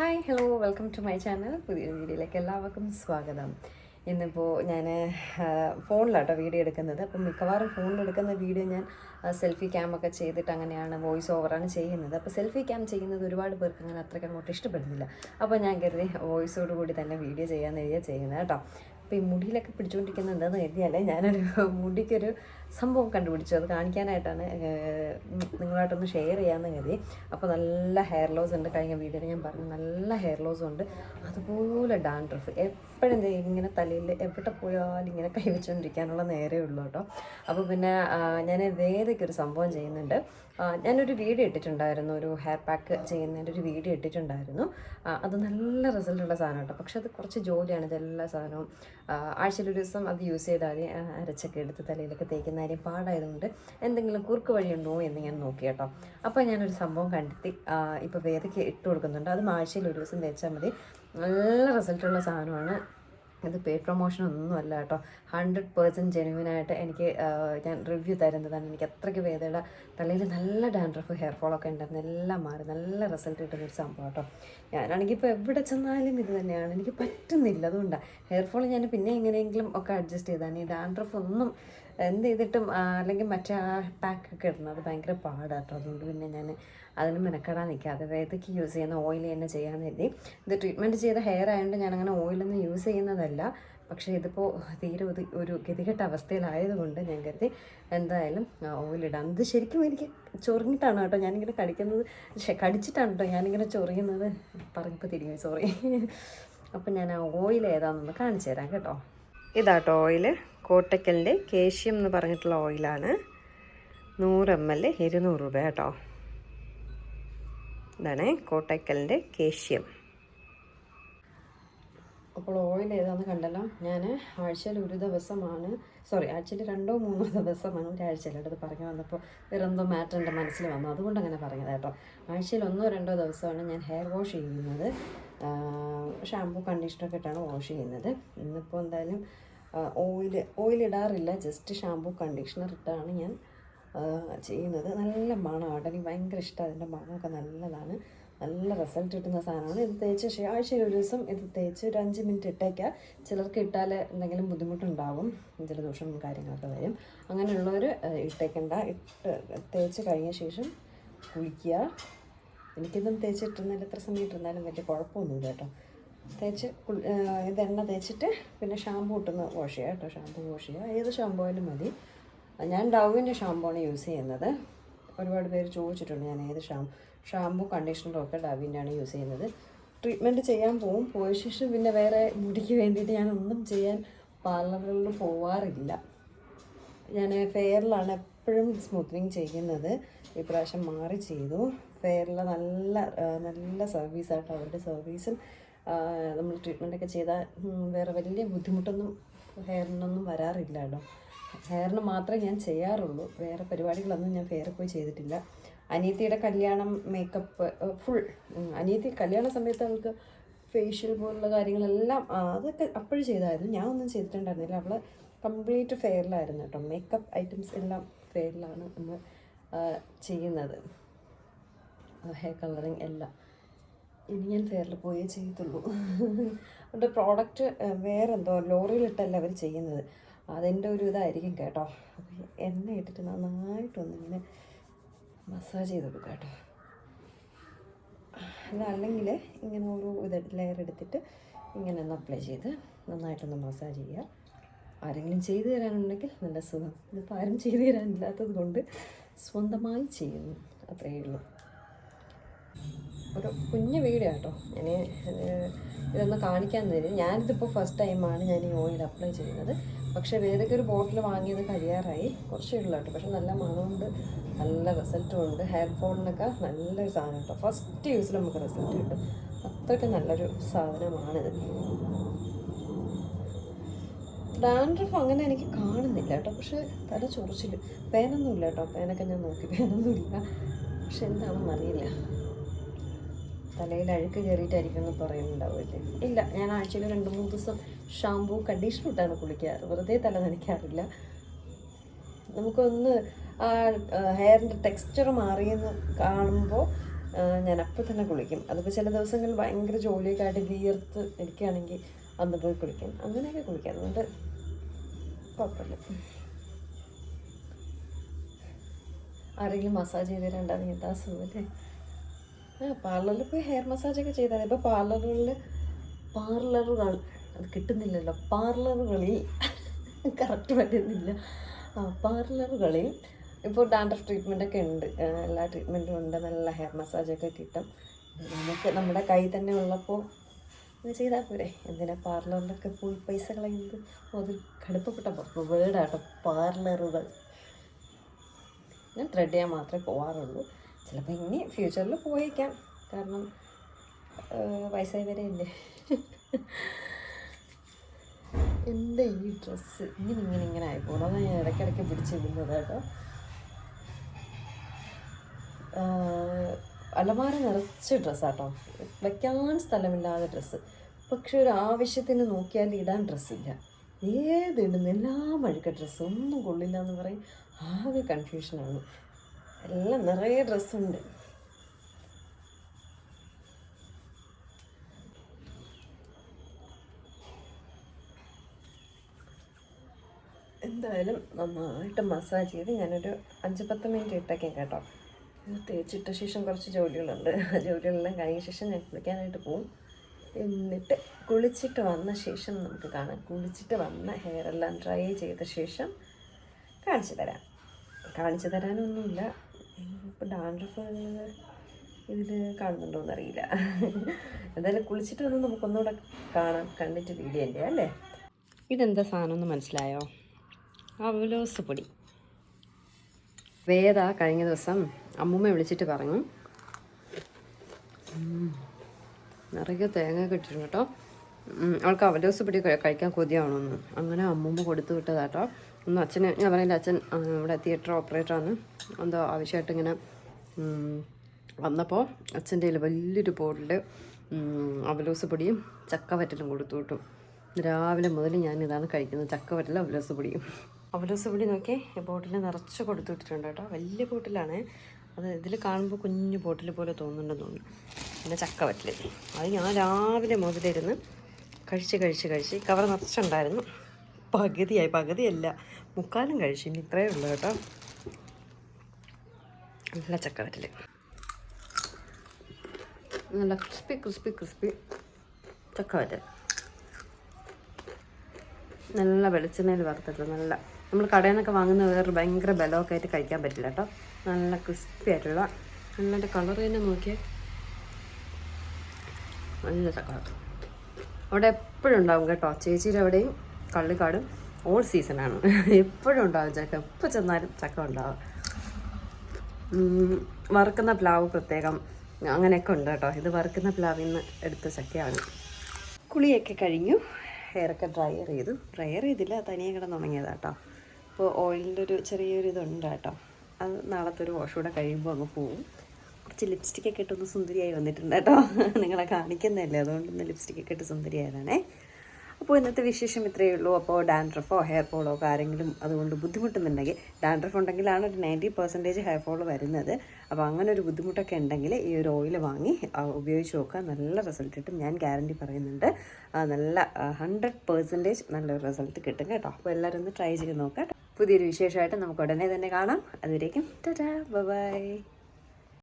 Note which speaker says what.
Speaker 1: hi hello welcome to my channel പുതിയൊരു വീഡിയോയിലേക്ക് എല്ലാവർക്കും സ്വാഗതം ഇന്നിപ്പോൾ ഞാൻ ഫോണിലാട്ടോ വീഡിയോ എടുക്കുന്നത് അപ്പം മിക്കവാറും ഫോണിലെടുക്കുന്ന വീഡിയോ ഞാൻ സെൽഫി ക്യാം ഒക്കെ ചെയ്തിട്ട് അങ്ങനെയാണ് വോയിസ് ഓവറാണ് ചെയ്യുന്നത് അപ്പോൾ സെൽഫി ക്യാം ചെയ്യുന്നത് ഒരുപാട് പേർക്ക് അങ്ങനെ അത്രയ്ക്ക് അങ്ങോട്ട് ഇഷ്ടപ്പെടുന്നില്ല അപ്പോൾ ഞാൻ കരുതി വോയിസോട് കൂടി തന്നെ വീഡിയോ ചെയ്യാമെന്ന് എഴുതിയാണ് ചെയ്യുന്നത് കേട്ടോ അപ്പോൾ ഈ മുടിയിലൊക്കെ പിടിച്ചുകൊണ്ടിരിക്കുന്നത് എന്താന്ന് കരുതിയാലേ ഞാനൊരു മുടിക്കൊരു സംഭവം കണ്ടുപിടിച്ചു അത് കാണിക്കാനായിട്ടാണ് നിങ്ങളായിട്ടൊന്ന് ഷെയർ ചെയ്യാമെന്ന് കരുതി അപ്പോൾ നല്ല ഹെയർ ലോസ് ഉണ്ട് കഴിഞ്ഞ വീഡിയോയിൽ ഞാൻ പറഞ്ഞു നല്ല ഹെയർ ലോസ് ഉണ്ട് അതുപോലെ ഡാൻഡ്രഫ് എപ്പോഴും ഇങ്ങനെ തലയിൽ എവിടെ പോയാലും ഇങ്ങനെ കൈവച്ചുകൊണ്ടിരിക്കാനുള്ള നേരേ ഉള്ളൂ കേട്ടോ അപ്പോൾ പിന്നെ ഞാൻ വേദയ്ക്കൊരു സംഭവം ചെയ്യുന്നുണ്ട് ഞാനൊരു വീഡിയോ ഇട്ടിട്ടുണ്ടായിരുന്നു ഒരു ഹെയർ പാക്ക് ചെയ്യുന്നതിൻ്റെ ഒരു വീഡിയോ ഇട്ടിട്ടുണ്ടായിരുന്നു അത് നല്ല റിസൾട്ടുള്ള സാധനം കേട്ടോ പക്ഷെ അത് കുറച്ച് ജോലിയാണ് ഇതെല്ലാ സാധനവും ആഴ്ചയിലൊരു ദിവസം അത് യൂസ് ചെയ്താൽ മതി അരച്ചൊക്കെ എടുത്ത് തലയിലൊക്കെ തേക്കുന്ന കാര്യം പാടായതുകൊണ്ട് എന്തെങ്കിലും കുറുക്ക് വഴിയുണ്ടോ എന്ന് ഞാൻ നോക്കി കേട്ടോ അപ്പോൾ ഞാനൊരു സംഭവം കണ്ടെത്തി ഇപ്പോൾ വേദയ്ക്ക് ഇട്ട് കൊടുക്കുന്നുണ്ട് അതും ആഴ്ചയിൽ ഒരു ദിവസം തേച്ചാൽ മതി നല്ല റിസൾട്ടുള്ള സാധനമാണ് ഇത് പേ പ്രൊമോഷൻ ഒന്നുമല്ല കേട്ടോ ഹൺഡ്രഡ് പേഴ്സൻറ്റ് ജെനുവിനായിട്ട് എനിക്ക് ഞാൻ റിവ്യൂ തരുന്നതാണ് എനിക്ക് അത്രയ്ക്ക് വേദയുടെ തലയിൽ നല്ല ഡാൻഡ്രഫ് ഹെയർ ഫോളൊക്കെ ഒക്കെ ഉണ്ടായിരുന്നു എല്ലാം മാറി നല്ല റിസൾട്ട് കിട്ടുന്നൊരു സംഭവം കേട്ടോ ഞാനാണെങ്കിൽ ഇപ്പോൾ എവിടെ ചെന്നാലും ഇത് തന്നെയാണ് എനിക്ക് പറ്റുന്നില്ല അതുകൊണ്ടാണ് ഹെയർ ഫോൾ ഞാൻ പിന്നെ എങ്ങനെയെങ്കിലും ഒക്കെ അഡ്ജസ്റ്റ് ചെയ്താൽ ഈ ഡാൻഡ്രഫ് ഒന്നും എന്ത് ചെയ്തിട്ടും അല്ലെങ്കിൽ മറ്റേ ആ പാക്കൊക്കെ ഇടണം അത് ഭയങ്കര പാടാണ് കേട്ടോ അതുകൊണ്ട് പിന്നെ ഞാൻ അതിന് മെനക്കെടാൻ നിൽക്കാതെ വേദയ്ക്ക് യൂസ് ചെയ്യുന്ന ഓയിൽ തന്നെ ചെയ്യാമെന്ന് കരുതി ഇത് ട്രീറ്റ്മെൻറ്റ് ചെയ്ത ഹെയർ ആയതുകൊണ്ട് അങ്ങനെ ഓയിലൊന്നും യൂസ് ചെയ്യുന്നതല്ല പക്ഷേ ഇതിപ്പോൾ തീരെ ഒരു ഒരു ഗതികെട്ട അവസ്ഥയിലായതുകൊണ്ട് ഞാൻ കരുതി എന്തായാലും ഓയിലിടാം ഇത് ശരിക്കും എനിക്ക് ചൊറിഞ്ഞിട്ടാണ് കേട്ടോ ഞാനിങ്ങനെ കടിക്കുന്നത് കടിച്ചിട്ടാണ് കേട്ടോ ഞാനിങ്ങനെ ചൊറിയുന്നത് പറഞ്ഞപ്പോൾ തിരിഞ്ഞു സോറി അപ്പം ഞാൻ ആ ഓയിൽ ഏതാണെന്നൊന്ന് കാണിച്ചു തരാം കേട്ടോ ഇതാട്ടോ ഓയിൽ കോട്ടക്കലിൻ്റെ കേഷ്യം എന്ന് പറഞ്ഞിട്ടുള്ള ഓയിലാണ് നൂറ് എം എൽ ഇരുന്നൂറ് രൂപ കേട്ടോ ഇതാണ് കോട്ടക്കലിൻ്റെ കേഷ്യം അപ്പോൾ ഓയിൽ ഏതാണെന്ന് കണ്ടല്ലോ ഞാൻ ആഴ്ചയിൽ ഒരു ദിവസമാണ് സോറി ആഴ്ചയിൽ രണ്ടോ മൂന്നോ ദിവസമാണ് അടുത്ത് പറഞ്ഞു വന്നപ്പോൾ വേറെന്തോ മാറ്റർ എൻ്റെ മനസ്സിൽ വന്നു അതുകൊണ്ട് അങ്ങനെ പറഞ്ഞത് കേട്ടോ ആഴ്ചയിൽ ഒന്നോ രണ്ടോ ദിവസമാണ് ഞാൻ ഹെയർ വാഷ് ചെയ്യുന്നത് ഷാമ്പൂ കണ്ടീഷണറൊക്കെ ഇട്ടാണ് വാഷ് ചെയ്യുന്നത് ഇന്നിപ്പോൾ എന്തായാലും ഓയിൽ ഓയിൽ ഇടാറില്ല ജസ്റ്റ് ഷാമ്പൂ കണ്ടീഷണർ ഇട്ടാണ് ഞാൻ ചെയ്യുന്നത് നല്ല മണമാണ് എനിക്ക് ഭയങ്കര ഇഷ്ടമാണ് അതിൻ്റെ മണമൊക്കെ നല്ലതാണ് നല്ല റിസൾട്ട് കിട്ടുന്ന സാധനമാണ് ഇത് തേച്ച് ആഴ്ചയിൽ ഒരു ദിവസം ഇത് തേച്ച് ഒരു അഞ്ച് മിനിറ്റ് ഇട്ടേക്കുക ചിലർക്ക് ഇട്ടാൽ എന്തെങ്കിലും ബുദ്ധിമുട്ടുണ്ടാവും ജലദോഷം കാര്യങ്ങളൊക്കെ വരും അങ്ങനെയുള്ളവർ ഇട്ടേക്കണ്ട ഇട്ട് തേച്ച് കഴിഞ്ഞ ശേഷം കുളിക്കുക എനിക്കിതും തേച്ചിട്ടിരുന്നാലും എത്ര സമയം ഇട്ടിരുന്നാലും വലിയ കുഴപ്പമൊന്നുമില്ല കേട്ടോ തേച്ച് ഇത് എണ്ണ തേച്ചിട്ട് പിന്നെ ഷാമ്പു ഇട്ടുന്ന വാഷ് ചെയ്യുക കേട്ടോ ഷാമ്പു വാഷ് ചെയ്യുക ഏത് ഷാമ്പു ആയാലും മതി ഞാൻ ഡൗവിൻ്റെ ഷാമ്പു ആണ് യൂസ് ചെയ്യുന്നത് ഒരുപാട് പേര് ചോദിച്ചിട്ടുണ്ട് ഞാൻ ഏത് ഷാമ്പു ഷാമ്പു കണ്ടീഷണറും ഒക്കെ ഡാവിൻ്റെയാണ് യൂസ് ചെയ്യുന്നത് ട്രീറ്റ്മെൻറ്റ് ചെയ്യാൻ പോവും പോയ ശേഷം പിന്നെ വേറെ മുടിക്ക് വേണ്ടിയിട്ട് ഞാനൊന്നും ചെയ്യാൻ പാർലറുകളിൽ പോവാറില്ല ഞാൻ ഫെയറിലാണ് എപ്പോഴും സ്മൂത്തനിങ് ചെയ്യുന്നത് ഇപ്രാവശ്യം മാറി ചെയ്തു ഫെയറിൽ നല്ല നല്ല സർവീസായിട്ട് അവരുടെ സർവീസും നമ്മൾ ട്രീറ്റ്മെൻറ്റൊക്കെ ചെയ്താൽ വേറെ വലിയ ബുദ്ധിമുട്ടൊന്നും ഹെയറിനൊന്നും വരാറില്ല കേട്ടോ ഹെയറിന് മാത്രമേ ഞാൻ ചെയ്യാറുള്ളൂ വേറെ പരിപാടികളൊന്നും ഞാൻ ഫെയറിൽ പോയി ചെയ്തിട്ടില്ല അനിയത്തിയുടെ കല്യാണം മേക്കപ്പ് ഫുൾ അനിയത്തി കല്യാണ സമയത്ത് അവൾക്ക് ഫേഷ്യൽ പോലുള്ള കാര്യങ്ങളെല്ലാം അതൊക്കെ അപ്പോഴും ചെയ്തായിരുന്നു ഞാൻ ഒന്നും ചെയ്തിട്ടുണ്ടായിരുന്നില്ല അവൾ കംപ്ലീറ്റ് ഫെയറിലായിരുന്നു കേട്ടോ മേക്കപ്പ് ഐറ്റംസ് എല്ലാം ഫെയറിലാണ് നമ്മൾ ചെയ്യുന്നത് ഹെയർ കളറിങ് എല്ലാം ഇനി ഞാൻ ഫെയറിൽ പോയേ ചെയ്യത്തുള്ളൂ അവരുടെ പ്രോഡക്റ്റ് വേറെന്തോ ലോറിയിലിട്ടല്ല അവർ ചെയ്യുന്നത് അതെൻ്റെ ഒരു ഇതായിരിക്കും കേട്ടോ എണ്ണ ഇട്ടിട്ട് നന്നായിട്ടൊന്നിങ്ങനെ മസാജ് ചെയ്ത് കൊടുക്കുക കേട്ടോ അതല്ലെങ്കിൽ അല്ലെങ്കിൽ ഇങ്ങനെ ഒരു ഇത് ലെയർ എടുത്തിട്ട് ഇങ്ങനെ ഒന്ന് അപ്ലൈ ചെയ്ത് നന്നായിട്ടൊന്ന് മസാജ് ചെയ്യുക ആരെങ്കിലും ചെയ്തു തരാനുണ്ടെങ്കിൽ നല്ല സുഖം ഇതിപ്പോൾ ആരും ചെയ്ത് തരാനില്ലാത്തത് കൊണ്ട് സ്വന്തമായി ചെയ്യുന്നു അത്രയേ ഉള്ളൂ ഒരു കുഞ്ഞു വീഡിയോ കേട്ടോ ഞാൻ ഇതൊന്ന് കാണിക്കാൻ തരും ഞാനിതിപ്പോൾ ഫസ്റ്റ് ടൈമാണ് ഞാൻ ഈ ഓയിൽ അപ്ലൈ ചെയ്യുന്നത് പക്ഷേ ഏതൊക്കെ ഒരു ബോട്ടിൽ വാങ്ങിയത് കഴിയാറായി കുറച്ചേ ഉള്ളൂ കേട്ടോ പക്ഷെ നല്ല മണമുണ്ട് നല്ല റിസൾട്ടും ഉണ്ട് ഹെയർ ഫോണിനൊക്കെ നല്ലൊരു സാധനം കേട്ടോ ഫസ്റ്റ് യൂസിൽ നമുക്ക് റിസൾട്ട് കിട്ടും അത്രയ്ക്ക് നല്ലൊരു സാധനമാണിത് ഡാൻഡ്രഫ് അങ്ങനെ എനിക്ക് കാണുന്നില്ല കേട്ടോ പക്ഷെ തല ചൊറിച്ചില്ല പേനൊന്നുമില്ല കേട്ടോ പേനൊക്കെ ഞാൻ നോക്കി പേനൊന്നുമില്ല പക്ഷെ അറിയില്ല തലയിൽ അഴുക്ക് കയറിയിട്ടായിരിക്കും എന്ന് പറയുന്നുണ്ടാവില്ലേ ഇല്ല ഞാൻ ആഴ്ചയിൽ രണ്ട് മൂന്ന് ദിവസം ഷാമ്പൂ കണ്ടീഷണർ ഇട്ടാണ് കുളിക്കാറ് വെറുതെ തല നനയ്ക്കാറില്ല നമുക്കൊന്ന് ആ ഹെയറിൻ്റെ ടെക്സ്ചർ മാറിയെന്ന് കാണുമ്പോൾ ഞാൻ അപ്പോൾ തന്നെ കുളിക്കും അതിപ്പോൾ ചില ദിവസങ്ങളിൽ ഭയങ്കര ജോലിയൊക്കെ ആയിട്ട് വിയർത്ത് എനിക്കാണെങ്കിൽ അന്ന് പോയി കുളിക്കാം അങ്ങനെയൊക്കെ കുളിക്കാം അതുകൊണ്ട് കുഴപ്പമില്ല ആരെങ്കിലും മസാജ് ചെയ്ത് തരണ്ടെന്ന് എന്താ സുഖമല്ലേ പാർലറിൽ പോയി ഹെയർ മസാജ് ഒക്കെ ചെയ്താൽ ഇപ്പോൾ പാർലറുകളിൽ പാർലറുകൾ അത് കിട്ടുന്നില്ലല്ലോ പാർലറുകളിൽ കറക്റ്റ് പറ്റുന്നില്ല ആ പാർലറുകളിൽ ഇപ്പോൾ ഡാൻഡ്രഫ് ഒക്കെ ഉണ്ട് എല്ലാ ട്രീറ്റ്മെൻറ്റും ഉണ്ട് നല്ല ഹെയർ മസാജൊക്കെ കിട്ടും നമുക്ക് നമ്മുടെ കൈ തന്നെ ഉള്ളപ്പോൾ ഇത് ചെയ്താൽ പോരെ എന്തിനാ പാർലറിലൊക്കെ പോയി പൈസ കളയുന്നത് അത് കടുപ്പപ്പെട്ട വേർഡാട്ടോ പാർലറുകൾ ഞാൻ ത്രെഡ് ചെയ്യാൻ മാത്രമേ പോവാറുള്ളൂ ചിലപ്പോൾ ഇനി ഫ്യൂച്ചറിൽ പോയിക്കാം കാരണം വയസ്സായി വരെ ഇല്ലേ എൻ്റെ ഈ ഡ്രസ്സ് ഇങ്ങനെ ഇങ്ങനെ ഇങ്ങനെ ആയിപ്പോകും അതാണ് ഞാൻ ഇടയ്ക്കിടയ്ക്ക് പിടിച്ചിടുന്നത് കേട്ടോ അലമാര നിറച്ച് ഡ്രസ്സാട്ടോ വയ്ക്കാൻ സ്ഥലമില്ലാതെ ഡ്രസ്സ് പക്ഷെ ഒരു ആവശ്യത്തിന് നോക്കിയാൽ ഇടാൻ ഡ്രസ്സില്ല ഏതിടുന്ന എല്ലാം അഴുക്ക ഡ്രസ്സ് ഒന്നും കൊള്ളില്ല എന്ന് പറയും ആകെ കൺഫ്യൂഷനാണ് നല്ല നിറയെ ഡ്രസ്സുണ്ട് എന്തായാലും നന്നായിട്ട് മസാജ് ചെയ്ത് ഞാനൊരു അഞ്ച് പത്ത് മിനിറ്റ് ഇട്ടേക്കാം കേട്ടോ ഇത് തേച്ചിട്ട ശേഷം കുറച്ച് ജോലികളുണ്ട് ആ ജോലികളെല്ലാം കഴിഞ്ഞ ശേഷം ഞാൻ കുളിക്കാനായിട്ട് പോവും എന്നിട്ട് കുളിച്ചിട്ട് വന്ന ശേഷം നമുക്ക് കാണാം കുളിച്ചിട്ട് വന്ന ഹെയർ എല്ലാം ഡ്രൈ ചെയ്ത ശേഷം കാണിച്ചു തരാം കാണിച്ചു തരാനൊന്നുമില്ല ഇപ്പം ഡാൻഡ്രഫ് ഇതിൽ കാണുന്നുണ്ടോ എന്നറിയില്ല എന്തായാലും കുളിച്ചിട്ട് വന്ന് നമുക്കൊന്നുകൂടെ കാണാം കണ്ടിട്ട് വീഡിയോ അല്ലേ ഇതെന്താ സാധനം ഒന്ന് മനസ്സിലായോ അവലോസ് പൊടി വേദ കഴിഞ്ഞ ദിവസം അമ്മൂമ്മ വിളിച്ചിട്ട് പറഞ്ഞു നിറയെ തേങ്ങ കിട്ടിയിരുന്നു കേട്ടോ അവൾക്ക് അവലോസ് പൊടി കഴിക്കാൻ കൊതിയാവണമെന്ന് അങ്ങനെ അമ്മൂമ്മ കൊടുത്തു വിട്ടതാട്ടോ ഒന്ന് അച്ഛന് ഞാൻ പറയുന്നത് അച്ഛൻ ഇവിടെ തിയേറ്റർ ഓപ്പറേറ്ററാണ് എന്തോ ആവശ്യമായിട്ട് ഇങ്ങനെ വന്നപ്പോൾ അച്ഛൻ്റെ കയ്യിൽ വലിയൊരു ബോട്ടിൽ അവലോസ് പൊടിയും ചക്ക വറ്റലും കൊടുത്തു വിട്ടു രാവിലെ മുതൽ ഞാൻ ഇതാണ് കഴിക്കുന്നത് ചക്ക വറ്റൽ അവലോസ് പൊടിയും അവലോസ് പൊടി നോക്കി ബോട്ടിൽ നിറച്ച് കൊടുത്തു വിട്ടിട്ടുണ്ട് കേട്ടോ വലിയ ബോട്ടിലാണ് അത് ഇതിൽ കാണുമ്പോൾ കുഞ്ഞു ബോട്ടിൽ പോലെ തോന്നുന്നുണ്ടെന്ന് തോന്നുന്നു പിന്നെ ചക്ക വറ്റൽ അത് ഞാൻ രാവിലെ മുതലിരുന്ന് കഴിച്ച് കഴിച്ച് കഴിച്ച് കവർ നിറച്ചുണ്ടായിരുന്നു പകുതിയായി പകുതിയല്ല മുക്കാലും കഴിച്ചു ഇനി ഇത്രയേ ഉള്ളൂ കേട്ടോ നല്ല ചക്കവരല് നല്ല ക്രിസ്പി ക്രിസ്പി ക്രിസ്പി ചക്കവരൽ നല്ല വെളിച്ചെണ്ണയിൽ വറുത്തിട്ട് നല്ല നമ്മൾ കടയിൽ നിന്നൊക്കെ വാങ്ങുന്ന വേറെ ഭയങ്കര ബലമൊക്കെ ആയിട്ട് കഴിക്കാൻ പറ്റില്ല കേട്ടോ നല്ല ക്രിസ്പി ആയിട്ടുള്ള നല്ല കളർ തന്നെ നോക്കിയേ നല്ല ചക്കവരൽ അവിടെ എപ്പോഴും ഉണ്ടാവും കേട്ടോ ചേച്ചിയുടെ അവിടെയും കള്ളിക്കാട് ഓൾ സീസണാണ് എപ്പോഴും ഉണ്ടാവും ചക്ക എപ്പോൾ ചെന്നാലും ചക്ക ഉണ്ടാവും വറുക്കുന്ന പ്ലാവ് പ്രത്യേകം അങ്ങനെയൊക്കെ ഉണ്ട് കേട്ടോ ഇത് വറുക്കുന്ന പ്ലാവിൽ നിന്ന് എടുത്ത ചക്കയാണ് കുളിയൊക്കെ കഴിഞ്ഞു ഹെയറൊക്കെ ഡ്രയർ ചെയ്തു ഡ്രയർ ചെയ്തില്ല തനിയെ കിടന്നുണങ്ങിയതാണ് കേട്ടോ അപ്പോൾ ഓയിലിൻ്റെ ഒരു ചെറിയൊരു ഇതുണ്ട് കേട്ടോ അത് നാളത്തെ ഒരു വാഷ് കൂടെ കഴിയുമ്പോൾ അങ്ങ് പോവും കുറച്ച് ലിപ്സ്റ്റിക്കൊക്കെ ഇട്ടൊന്ന് സുന്ദരിയായി വന്നിട്ടുണ്ട് കേട്ടോ നിങ്ങളെ കാണിക്കുന്നതല്ലേ അതുകൊണ്ടൊന്ന് ലിപ്സ്റ്റിക്കൊക്കെ ഇട്ട് സുന്ദരിയായതാണേ ഇപ്പോൾ ഇന്നത്തെ വിശേഷം ഇത്രയേ ഉള്ളൂ അപ്പോൾ ഡാൻഡ്രഫോ ഹെയർ ഫോളോ ഒക്കെ ആരെങ്കിലും അതുകൊണ്ട് ബുദ്ധിമുട്ടുന്നുണ്ടെങ്കിൽ ഡാൻഡ്രഫ് ഉണ്ടെങ്കിലാണ് ഒരു നയൻറ്റി പെർസെൻറ്റേജ് ഹെയർ ഫോൾ വരുന്നത് അപ്പോൾ അങ്ങനെ ഒരു ബുദ്ധിമുട്ടൊക്കെ ഉണ്ടെങ്കിൽ ഈ ഒരു ഓയിൽ വാങ്ങി ഉപയോഗിച്ച് നോക്കുക നല്ല റിസൾട്ട് കിട്ടും ഞാൻ ഗ്യാരണ്ടി പറയുന്നുണ്ട് നല്ല ഹൺഡ്രഡ് പെർസെൻറ്റേജ് നല്ലൊരു റിസൾട്ട് കിട്ടും കേട്ടോ അപ്പോൾ എല്ലാവരും ഒന്ന് ട്രൈ ചെയ്ത് നോക്കാം പുതിയൊരു വിശേഷമായിട്ട് നമുക്ക് ഉടനെ തന്നെ കാണാം അതുവരേക്കും ടാറ്റാ ബൈ